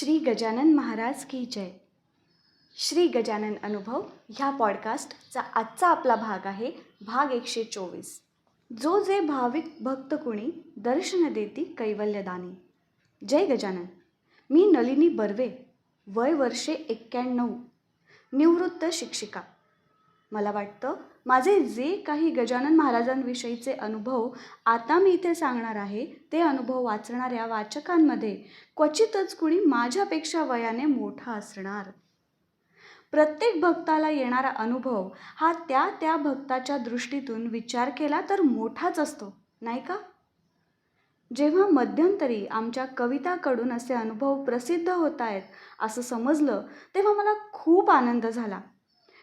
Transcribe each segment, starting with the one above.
श्री गजानन महाराज की जय. श्री गजानन अनुभव ह्या पॉडकास्टचा आजचा आपला भाग आहे भाग एकशे चोवीस. जो जे भाविक भक्त कुणी दर्शन देती कैवल्यदानी. जय गजानन. मी नलिनी बर्वे वय वर्षे एक्क्याण्णव निवृत्त शिक्षिका. मला वाटतं. माझे जे काही गजानन महाराजांविषयीचे अनुभव आता मी इथे सांगणार आहे ते अनुभव वाचणाऱ्या वाचकांमध्ये क्वचितच कुणी माझ्यापेक्षा वयाने मोठा असणार. प्रत्येक भक्ताला येणारा अनुभव हा त्या त्या भक्ताच्या दृष्टीतून विचार केला तर मोठाच असतो नाही का? जेव्हा मध्यंतरी आमच्या कविताकडून असे अनुभव प्रसिद्ध होत आहेत असं समजलं तेव्हा मला खूप आनंद झाला.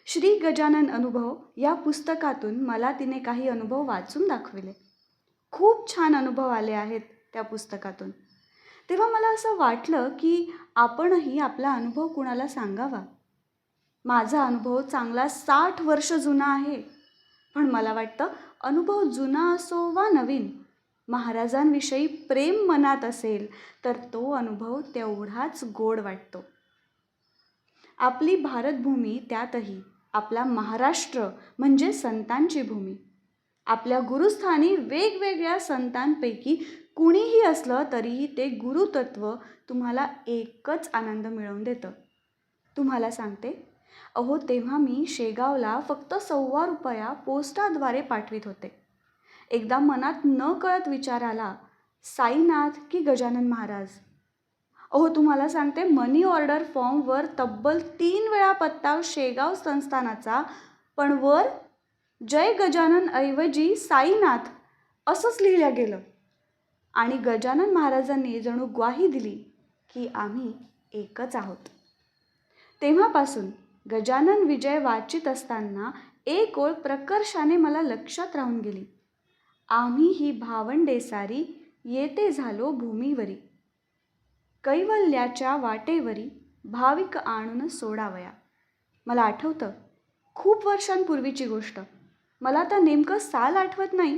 श्री गजानन अनुभव या पुस्तकातून मला तिने काही अनुभव वाचून दाखविले. खूप छान अनुभव आले आहेत त्या पुस्तकातून. तेव्हा मला असं वाटलं की आपणही आपला अनुभव कुणाला सांगावा? माझा अनुभव चांगला साठ वर्ष जुना आहे. पण मला वाटतं अनुभव जुना असो वा नवीन महाराजांविषयी प्रेम मनात असेल तर तो अनुभव तेवढाच गोड वाटतो. आपली भारतभूमी त्यातही. आपला महाराष्ट्र म्हणजे संतांची भूमी. आपल्या गुरुस्थानी वेगवेगळ्या संतांपैकी कुणीही असलं तरीही ते गुरुतत्व तुम्हाला एकच आनंद मिळवून देतं. तुम्हाला सांगते अहो तेव्हा मी शेगावला फक्त सव्वा रुपया पोस्टाद्वारे पाठवित होते. एकदा मनात न कळत विचार आला साईनाथ की गजानन महाराज? अहो तुम्हाला सांगते मनी ऑर्डर फॉर्मवर तब्बल तीन वेळा पत्ता शेगाव संस्थानाचा पण वर जय गजानन ऐवजी साईनाथ असंच लिहिलं गेलं. आणि गजानन महाराजांनी जणू ग्वाही दिली की आम्ही एकच आहोत. तेव्हापासून गजानन विजय वाचित असताना एक ओळ प्रकर्षाने मला लक्षात राहून गेली. आम्ही ही भावंडेसारी येते झालो भूमीवरी. कैवल्याच्या वाटेवरी भाविक आणून सोडावया. मला आठवतं खूप वर्षांपूर्वीची गोष्ट. मला आता नेमकं साल आठवत नाही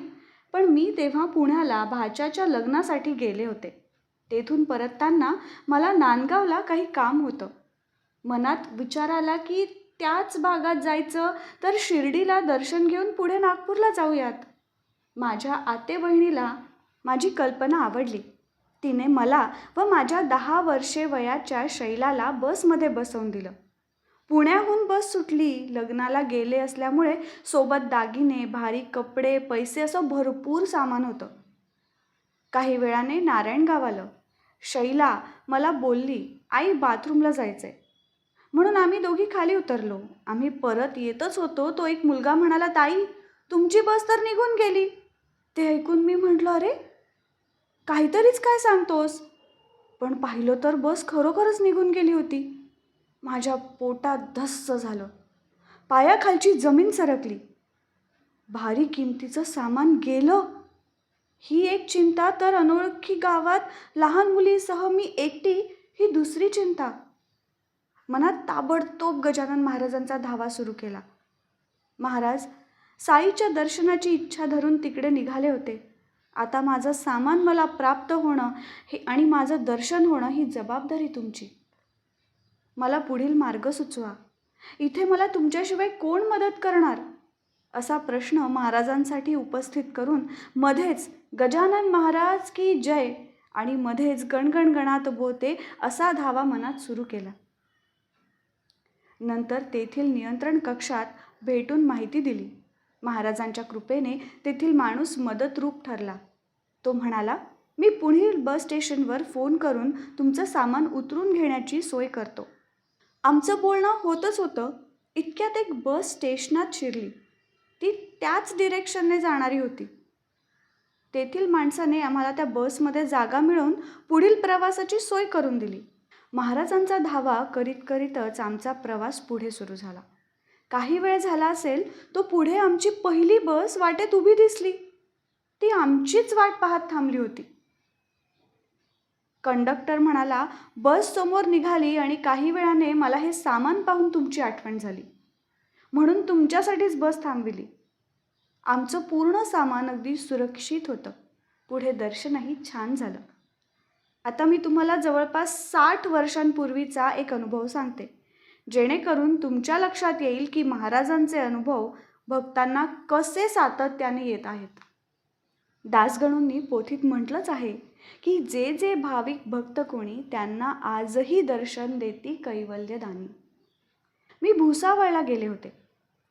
पण मी तेव्हा पुण्याला भाच्याच्या लग्नासाठी गेले होते. तेथून परतताना मला नांदगावला काही काम होतं. मनात विचार आला की त्याच भागात जायचं तर शिर्डीला दर्शन घेऊन पुढे नागपूरला जाऊयात. माझ्या आते बहिणीला माझी कल्पना आवडली. तिने मला व माझ्या दहा वर्षे वयाच्या शैलाला बसमध्ये बसवून दिलं. पुण्याहून बस सुटली लग्नाला गेले असल्यामुळे सोबत दागिने भारी कपडे पैसे असं भरपूर सामान होतं. काही वेळाने नारायणगाव आलं. शैला मला बोलली आई बाथरूमला जायचंय. म्हणून आम्ही दोघी खाली उतरलो. आम्ही परत येतच होतो तो एक मुलगा म्हणाला ताई तुमची बस तर निघून गेली. ते ऐकून मी म्हटलं अरे काहीतरीच काय सांगतोस? पण पाहिलं तर बस खरोखरच निघून गेली होती. माझ्या पोटात धस्स झालं. पायाखालची जमीन सरकली. भारी किमतीचं सामान गेलं. ही एक चिंता तर अनोळखी गावात लहान मुलीसह मी एकटी ही दुसरी चिंता. मनात ताबडतोब गजानन महाराजांचा धावा सुरू केला. महाराज साईच्या दर्शनाची इच्छा धरून तिकडे निघाले होते. आता माझं सामान मला प्राप्त होणं हे आणि माझं दर्शन होणं ही जबाबदारी तुमची. मला पुढील मार्ग सुचवा. इथे मला तुमच्याशिवाय कोण मदत करणार? असा प्रश्न महाराजांसाठी उपस्थित करून मध्येच गजानन महाराज की जय आणि मध्येच गणगणगणात बोते असा धावा मनात सुरू केला. नंतर तेथील नियंत्रण कक्षात भेटून माहिती दिली. महाराजांच्या कृपेने तेथील माणूस मदतरूप ठरला. तो म्हणाला मी पुढील बस स्टेशनवर फोन करून तुमचं सामान उतरून घेण्याची सोय करतो. आमचं बोलणं होतच होतं. इतक्यात एक बस स्टेशनात शिरली. ती त्याच डिरेक्शनने जाणारी होती. तेथील माणसाने आम्हाला त्या बसमध्ये जागा मिळवून पुढील प्रवासाची सोय करून दिली. महाराजांचा धावा करीत करीतच आमचा प्रवास पुढे सुरू झाला. काही वेळ झाला असेल तो पुढे आमची पहिली बस वाटेत उभी दिसली. ती आमचीच वाट पाहत थांबली होती. कंडक्टर म्हणाला बस समोर निघाली आणि काही वेळाने मला हे सामान पाहून तुमची आठवण झाली. म्हणून तुमच्यासाठीच बस थांबविली. आमचं पूर्ण सामान अगदी सुरक्षित होतं. पुढे दर्शनही छान झालं. आता मी तुम्हाला जवळपास साठ वर्षांपूर्वीचा एक अनुभव सांगते. जेणेकरून तुमच्या लक्षात येईल की महाराजांचे अनुभव भक्तांना कसे सातत्याने येत आहेत. दासगणूंनी पोथीत म्हटलंच आहे की जे जे भाविक भक्त कोणी त्यांना आजही दर्शन देती कैवल्यदानी. मी भुसावळला गेले होते.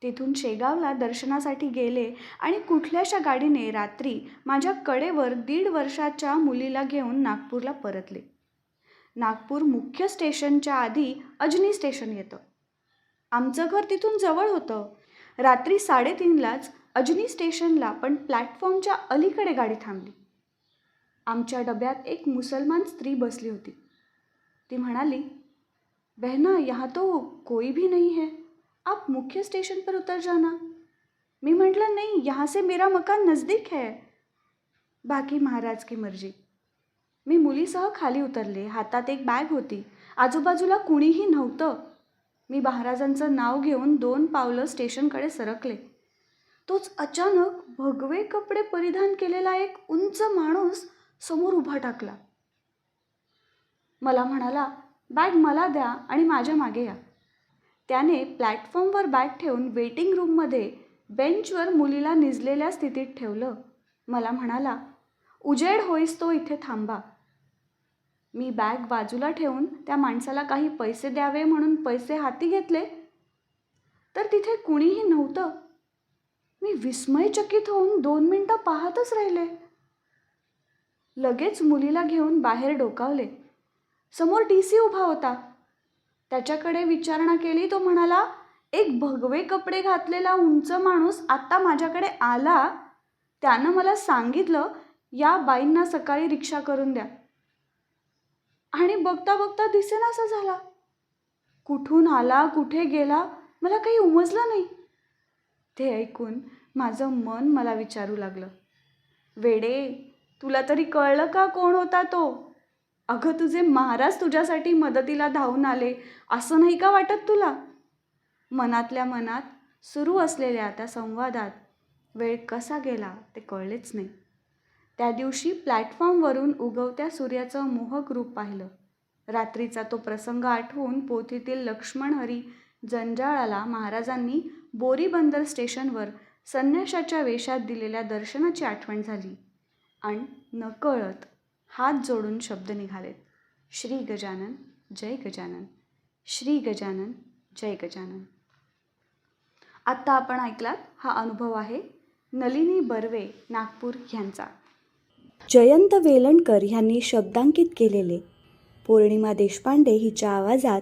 तिथून शेगावला दर्शनासाठी गेले आणि कुठल्याशा गाडीने रात्री माझ्या कडेवर दीड वर्षाच्या मुलीला घेऊन नागपूरला परतले. नागपूर मुख्य स्टेशनच्या आधी अजनी स्टेशन येतं. आमचं घर तिथून जवळ होतं. रात्री साडेतीनलाच अजनी स्टेशनला पण प्लॅटफॉर्मच्या अलीकडे गाडी थांबली. आमच्या डब्यात एक मुसलमान स्त्री बसली होती. ती म्हणाली बहना यहाँ तो कोई भी नहीं है. आप मुख्य स्टेशन पर उतर जाना. मी म्हटलं नाही यहाँ से मेरा मकान नज़दीक है. बाकी महाराज की मर्जी. मी मुलीसह खाली उतरले. हातात एक बॅग होती. आजूबाजूला कुणीही नव्हतं. मी महाराजांचं नाव घेऊन दोन पावलं स्टेशनकडे सरकले. तोच अचानक भगवे कपडे परिधान केलेला एक उंच माणूस समोर उभा टाकला. मला म्हणाला बॅग मला द्या आणि माझ्या मागे या. त्याने प्लॅटफॉर्मवर बॅग ठेवून वेटिंग रूममध्ये बेंचवर मुलीला निजलेल्या स्थितीत ठेवलं. मला म्हणाला उजेड होईस तो इथे थांबा. मी बॅग बाजूला ठेवून त्या माणसाला काही पैसे द्यावे म्हणून पैसे हाती घेतले. तर तिथे कुणीही नव्हतं. मी विस्मयचकित होऊन दोन मिनटं पाहतच राहिले. लगेच मुलीला घेऊन बाहेर डोकावले. समोर टी सी उभा होता. त्याच्याकडे विचारणा केली तो म्हणाला एक भगवे कपडे घातलेला उंच माणूस आत्ता माझ्याकडे आला. त्यानं मला सांगितलं या बाईंना सकाळी रिक्षा करून द्या. आणि बघता बघता दिसेनासा झाला. कुठून आला कुठे गेला मला काही उमजलं नाही. ते ऐकून माझं मन मला विचारू लागलं. वेडे तुला तरी कळलं का कोण होता तो? अगं तुझे महाराज तुझ्यासाठी मदतीला धावून आले असं नाही का वाटत तुला? मनातल्या मनात सुरू असलेल्या त्या संवादात वेळ कसा गेला ते कळलेच नाही. त्या दिवशी प्लॅटफॉर्मवरून उगवत्या सूर्याचं मोहक रूप पाहिलं. रात्रीचा तो प्रसंग आठवून पोथीतील लक्ष्मण हरी जंजाळाला महाराजांनी बोरीबंदर स्टेशनवर संन्याशाच्या वेशात दिलेल्या दर्शनाची आठवण झाली. आणि नकळत हात जोडून शब्द निघालेत. श्री गजानन जय गजानन. श्री गजानन जय गजानन. आत्ता आपण ऐकलात हा अनुभव आहे नलिनी बर्वे नागपूर यांचा. जयंत वेलणकर ह्यांनी शब्दांकित केलेले. पौर्णिमा देशपांडे हिच्या आवाजात